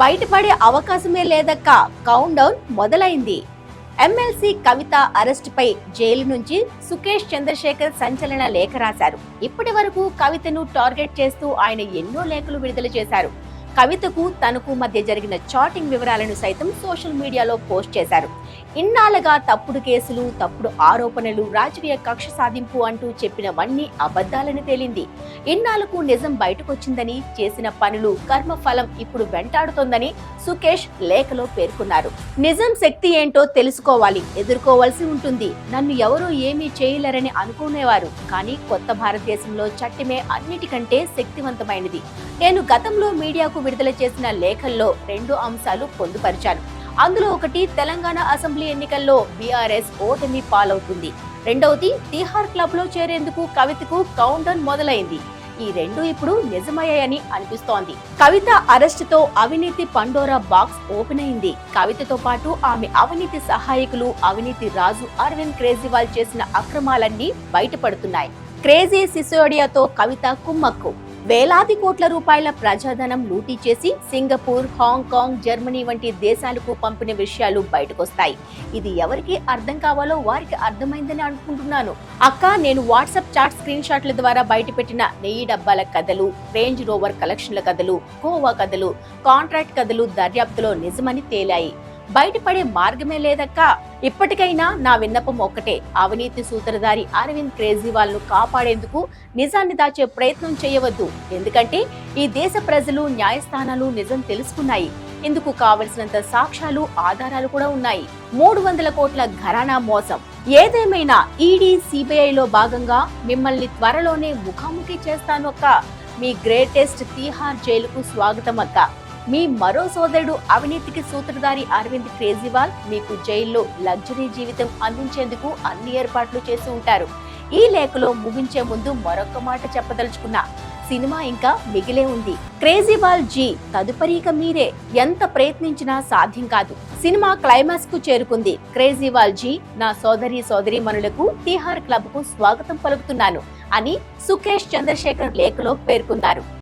బయటపడే అవకాశమే లేదక్క. కౌంట్ డౌన్ మొదలైంది. ఎమ్మెల్సీ కవిత అరెస్టుపై జైలు నుంచి సుకేష్ చంద్రశేఖర్ సంచలన లేఖ రాశారు. ఇప్పటి వరకు కవితను టార్గెట్ చేస్తూ ఆయన ఎన్నో లేఖలు విడుదల చేశారు. కవితకు తనకు మధ్య జరిగిన చాటింగ్ వివరాలను సైతం సోషల్ మీడియాలో పోస్ట్ చేశారు. ఇన్నాళ్ళగా తప్పుడు కేసులు తప్పుడు ఆరోపణలు రాజకీయ కక్ష సాధింపు అంటూ చెప్పినవన్నీ అబద్ధాలని తేలింది. ఇన్నాళ్ళకు నిజం బయటకొచ్చిందని చేసిన పనులు కర్మఫలం ఇప్పుడు వెంటాడుతోందని సుకేష్ లేఖలో పేర్కొన్నారు. నిజం శక్తి ఏంటో తెలుసుకోవాలి ఎదుర్కోవాల్సి ఉంటుంది. నన్ను ఎవరూ ఏమీ చేయలేరని అనుకునేవారు. కానీ కొత్త భారతదేశంలో చట్టమే అన్నిటికంటే శక్తివంతమైనది. నేను గతంలో మీడియాకు విడుదల చేసిన లేఖల్లో రెండు అంశాలు పొందుపరిచాను అందులో ఒకటి తెలంగాణ అసెంబ్లీ ఎన్నికల్లో బీఆర్ఎస్ ఓటమి పాలవుతుంది. రెండవది తిహార్ క్లబ్లో చేరేందుకు కవితకు కౌంట్ డౌన్ మొదలైంది. ఈ రెండు ఇప్పుడు నిజమయ్యాయని అనిపిస్తోంది. కవిత అరెస్టుతో అవినీతి పండోరా బాక్స్ ఓపెన్ అయింది. కవితతో పాటు ఆమె అవినీతి సహాయకులు అవినీతి రాజు అరవింద్ కేజ్రీవాల్ చేసిన అక్రమాలన్నీ బయటపడుతున్నాయి. క్రేజీ సిసోడియాతో కవిత కుమ్మక్కు. వేలాది కోట్ల రూపాయల ప్రజాధనం లూటీ చేసి సింగపూర్ హాంకాంగ్ జర్మనీ వంటి దేశాలకు పంపిన విషయాలు బయటకొస్తాయి. ఇది ఎవరికి అర్థం కావాలో వారికి అర్థమైందని అనుకుంటున్నాను. అక్క నేను వాట్సాప్ చాట్ స్క్రీన్ షాట్ల ద్వారా బయటపెట్టిన నెయ్యి డబ్బాల కథలు రేంజ్ రోవర్ కలెక్షన్ల కథలు గోవా కథలు కాంట్రాక్ట్ కథలు దర్యాప్తులో నిజమని తేలాయి. బయటపడే మార్గమే లేదక్క. ఇప్పటికైనా నా విన్నపం ఒక్కటే. అవినీతి సూత్రధారి అరవింద్ కేజ్రీవాల్ను కాపాడేందుకు నిజాన్ని దాచే ప్రయత్నం చేయవద్దు. ఎందుకంటే ఈ దేశ ప్రజలు న్యాయస్థానాలు నిజం తెలుసుకున్నాయి. ఇందుకు కావలసినంత సాక్ష్యాలు ఆధారాలు కూడా ఉన్నాయి. మూడు వందల కోట్ల ఘరానా మోసం. ఏదేమైనా ఈడీ సిబిఐలో భాగంగా మిమ్మల్ని త్వరలోనే ముఖాముఖి చేస్తానొక్క మీ గ్రేటెస్ట్ తీహార్ జైలుకు స్వాగతం అక్క. మీ మరో సోదరుడు అవినీతికి సూత్రధారి అరవింద్ కేజ్రీవాల్ మీకు జైల్లో లగ్జరీ జీవితం అందించేందుకు అన్ని ఏర్పాట్లు చేసి ఉంటారు. ఈ లేఖలో ముగించే ముందు మరొక మాట చెప్పదలుచుకున్నా సినిమా ఇంకా మిగిలే ఉంది. క్రేజీవాల్ జీ తదుపరిక మీరే ఎంత ప్రయత్నించినా సాధ్యం కాదు. సినిమా క్లైమాక్స్కు చేరుకుంది. క్రేజీవాల్ జీ నా సోదరి సోదరి మనులకు తిహార్ క్లబ్కు స్వాగతం పలుకుతున్నాను అని సుకేష్ చంద్రశేఖర్ లేఖలో పేర్కొన్నారు.